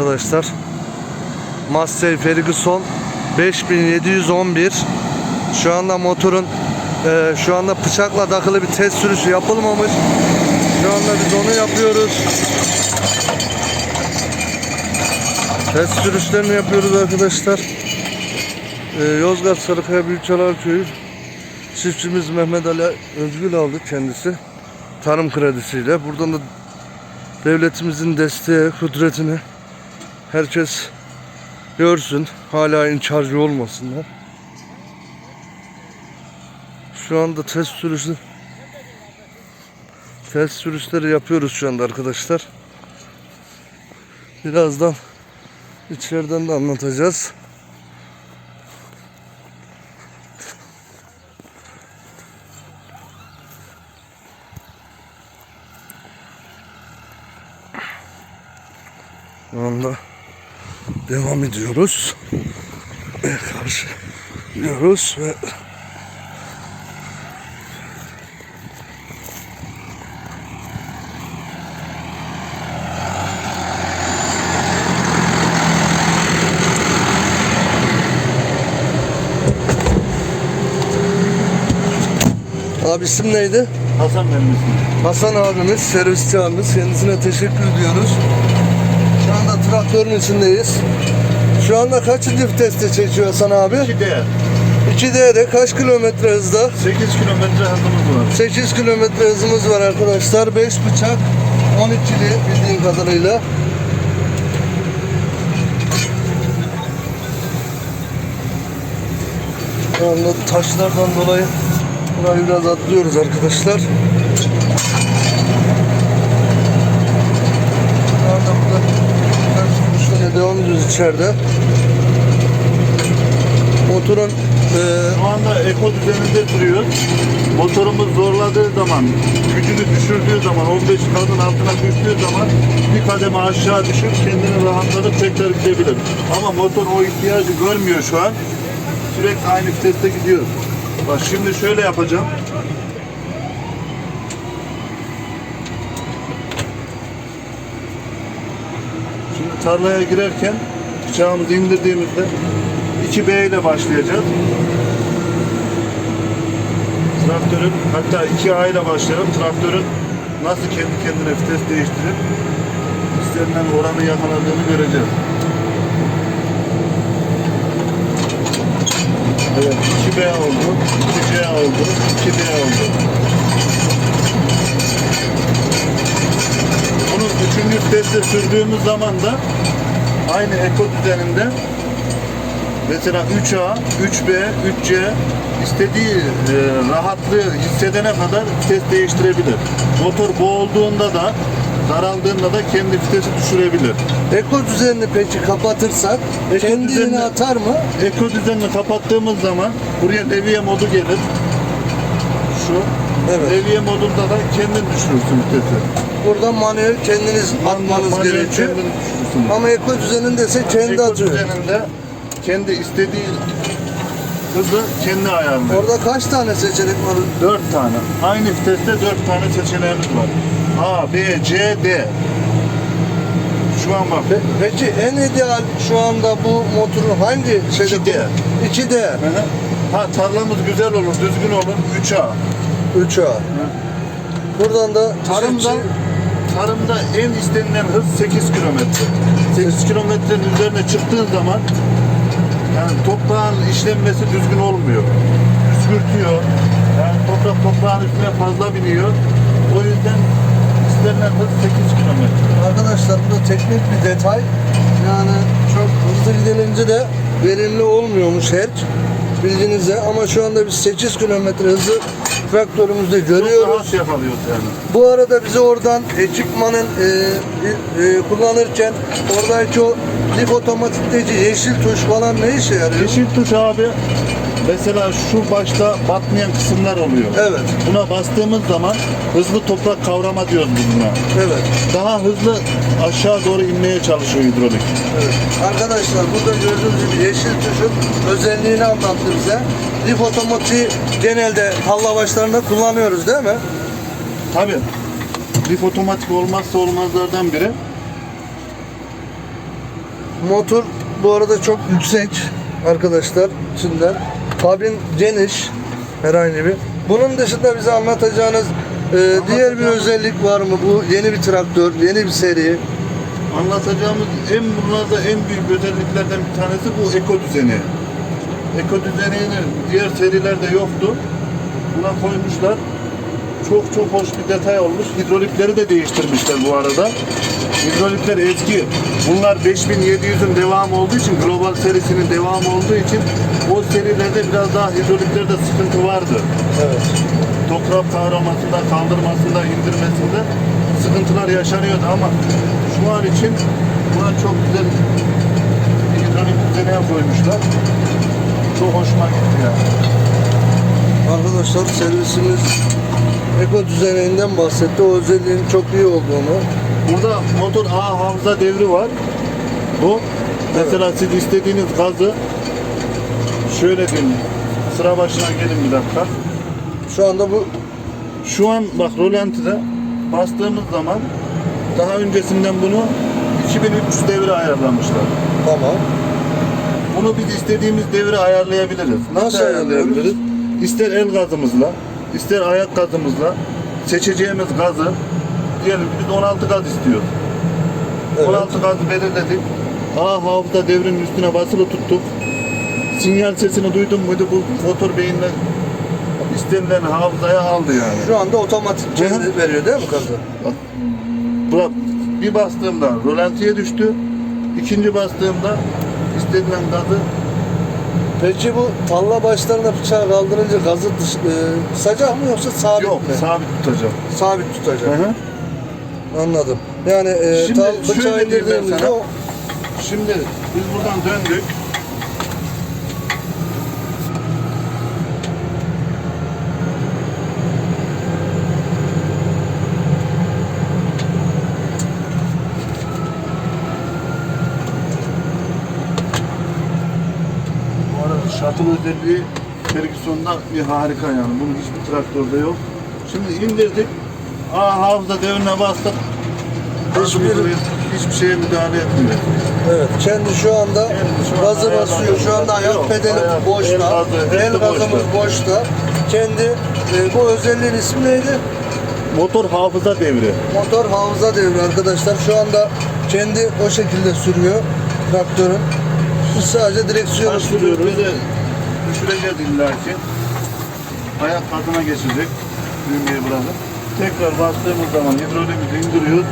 arkadaşlar. Massey Ferguson 5711. Şu anda motorun e, şu anda bıçakla takılı bir test sürüşü yapılmamış. Şu anda biz onu yapıyoruz. Test sürüşlerini yapıyoruz arkadaşlar. E, Yozgat Sarıkaya Büyükçalar Köyü çiftçimiz Mehmet Ali Özgül aldı kendisi. Tarım kredisiyle. Buradan da devletimizin desteği, kudretini herkes görsün. Hala inkarcı olmasınlar. Şu anda test sürüşü test sürüşleri yapıyoruz şu anda arkadaşlar. Birazdan içeriden de anlatacağız. Şu devam ediyoruz. Ve karşı gidiyoruz ve Abi isim neydi? Hasan benim ismim. Hasan abimiz, servisçi abimiz. Kendisine teşekkür ediyoruz. Şu anda traktörün içindeyiz. Şu anda kaçıncı viteste çekiyor Hasan abi? 2D. 2D'de kaç kilometre hızda? 8 kilometre hızımız var. 8 kilometre hızımız var arkadaşlar. 5 bıçak 12'li bildiğim kadarıyla. Şu anda taşlardan dolayı burayı biraz atlıyoruz arkadaşlar. Şu anda burada ters sürüşlerine devam ediyoruz içeride. Motorun eee Şu anda eko düzeninde duruyor. Motorumuz zorladığı zaman, gücünü düşürdüğü zaman, 15 kadın altına düştüğü zaman bir kademe aşağı düşüp kendini rahatlatıp tekrar gidebilir. Ama motor o ihtiyacı görmüyor şu an. Sürekli aynı viteste gidiyor. Bak şimdi şöyle yapacağım. Şimdi tarlaya girerken bıçağımızı indirdiğimizde 2B ile başlayacağız. Traktörün hatta 2A ile başlayalım. Traktörün nasıl kendi kendine vites değiştirip istenilen oranı yakaladığını göreceğiz. Evet 2B oldu, 2C oldu, 2D oldu. Bunu üçüncü viteste sürdüğümüz zaman da aynı eko düzeninde mesela 3A, 3B, 3C istediği e, rahatlığı hissedene kadar vites değiştirebilir. Motor boğulduğunda da daraldığında da kendi vitesi düşürebilir. Eko düzenini peki kapatırsak Eko kendini düzenini- atar mı? Eko düzenini kapattığımız zaman buraya levye modu gelir. Şu. Evet. Levye modunda da kendin düşürürsün vitesi. Burada manuel kendiniz atmanız Manuel gerekiyor. Kendin. Ama eko düzeninde ise kendi Eko atıyor. düzeninde kendi istediği hızı kendi ayarlıyor. Orada kaç tane seçenek var? Dört tane. Aynı viteste dört tane seçeneğimiz var. A, B, C, D. Şu an bak. Pe- Peki en ideal şu anda bu motorun hangi şeyde? 2D. 2D. Hı hı. Ha tarlamız güzel olur, düzgün olur. 3A. 3A. Buradan da Tarımda çiftçi- tarımda en istenilen hız 8 kilometre. 8 kilometrenin üzerine çıktığın zaman yani toprağın işlenmesi düzgün olmuyor. Püskürtüyor. Yani toprak toprağın üstüne fazla biniyor. O yüzden istenilen hız 8 kilometre. Arkadaşlar bu da teknik bir detay. Yani çok hızlı gidilince de verimli olmuyormuş her bilginize ama şu anda biz 8 kilometre hızı traktörümüzde Çok görüyoruz. rahat yakalıyoruz yani. Bu arada bize oradan ekipmanın e, e, kullanırken oradaki o lig otomatikteki yeşil tuş falan ne işe yarıyor? Yeşil tuş abi mesela şu başta batmayan kısımlar oluyor. Evet, Buna bastığımız zaman hızlı toprak kavrama diyoruz biz buna. evet, Daha hızlı aşağı doğru inmeye çalışıyor hidrolik. evet. Arkadaşlar burada gördüğünüz gibi yeşil tuşun özelliğini anlattı bize. Lig otomatiği genelde talla başlarında kullanıyoruz değil mi? Tabii. Lif otomatik olmazsa olmazlardan biri. Motor bu arada çok yüksek arkadaşlar içinden. Kabin geniş herhangi bir. Bunun dışında bize anlatacağınız e, diğer bir özellik var mı? Bu yeni bir traktör, yeni bir seri. Anlatacağımız en bunlarda en büyük özelliklerden bir tanesi bu eko düzeni. Eko düzenini diğer serilerde yoktu. Buna koymuşlar. Çok çok hoş bir detay olmuş. Hidrolikleri de değiştirmişler bu arada. Hidrolikler eski. Bunlar 5700'ün devamı olduğu için, global serisinin devamı olduğu için o serilerde biraz daha hidroliklerde sıkıntı vardı. Evet. Tokrap kavramasında, kaldırmasında, indirmesinde sıkıntılar yaşanıyordu ama şu an için buna çok güzel bir hidrolik düzeneye koymuşlar. Çok hoşuma gitti ya. Arkadaşlar servisimiz Eko düzeneğinden bahsetti. O özelliğin çok iyi olduğunu. Burada motor A hafıza devri var. Bu mesela siz istediğiniz gazı şöyle diyeyim. Sıra başına gelin bir dakika. Şu anda bu Şu an bak rolantide bastığımız zaman daha öncesinden bunu 2300 devre ayarlamışlar. tamam. Bunu biz istediğimiz devre ayarlayabiliriz. Nasıl ayarlayabiliriz? İster el gazımızla, ister ayak gazımızla seçeceğimiz gazı diyelim biz 16 gaz istiyoruz. Evet. 16 gazı belirledik. A hafıza devrinin üstüne basılı tuttuk. Sinyal sesini duydum muydu bu motor beyinle istenilen hafızaya aldı yani. Şu anda otomatik kendi veriyor değil mi gazı? Bak. Bir bastığımda rolantiye düştü. İkinci bastığımda istenilen gazı Peki bu talla başlarına bıçağı kaldırınca gazı dış, e, kısacak mı yoksa sabit yok mi? sabit tutacağım. sabit tutacak. Hı hı. Anladım. Yani e, Şimdi şöyle bıçağı diyeyim ben indirdiğimizde sana. o Şimdi biz buradan döndük. Bu arada shuttle özelliği Ferguson'da bir harika yani. Bunun hiçbir traktörde yok. Şimdi indirdik. A hafıza devrine bastık. Hiçbir- Hiçbir, şeye müdahale etmiyor. evet kendi şu anda şu gazı basıyor. Şu anda ayak yok. pedali Ayak, boşta. el gazı, El, gazımız boşta. boşta. Kendi e, bu özelliğin ismi neydi? Motor hafıza devri. Motor hafıza devri arkadaşlar. Şu anda kendi o şekilde sürüyor traktörün. Biz sadece direksiyonu sürüyoruz. Böyle düşüreceğiz illaki. Ayak katına geçecek. Düğmeyi bırakıp. Tekrar bastığımız zaman hidrolimizi indiriyoruz.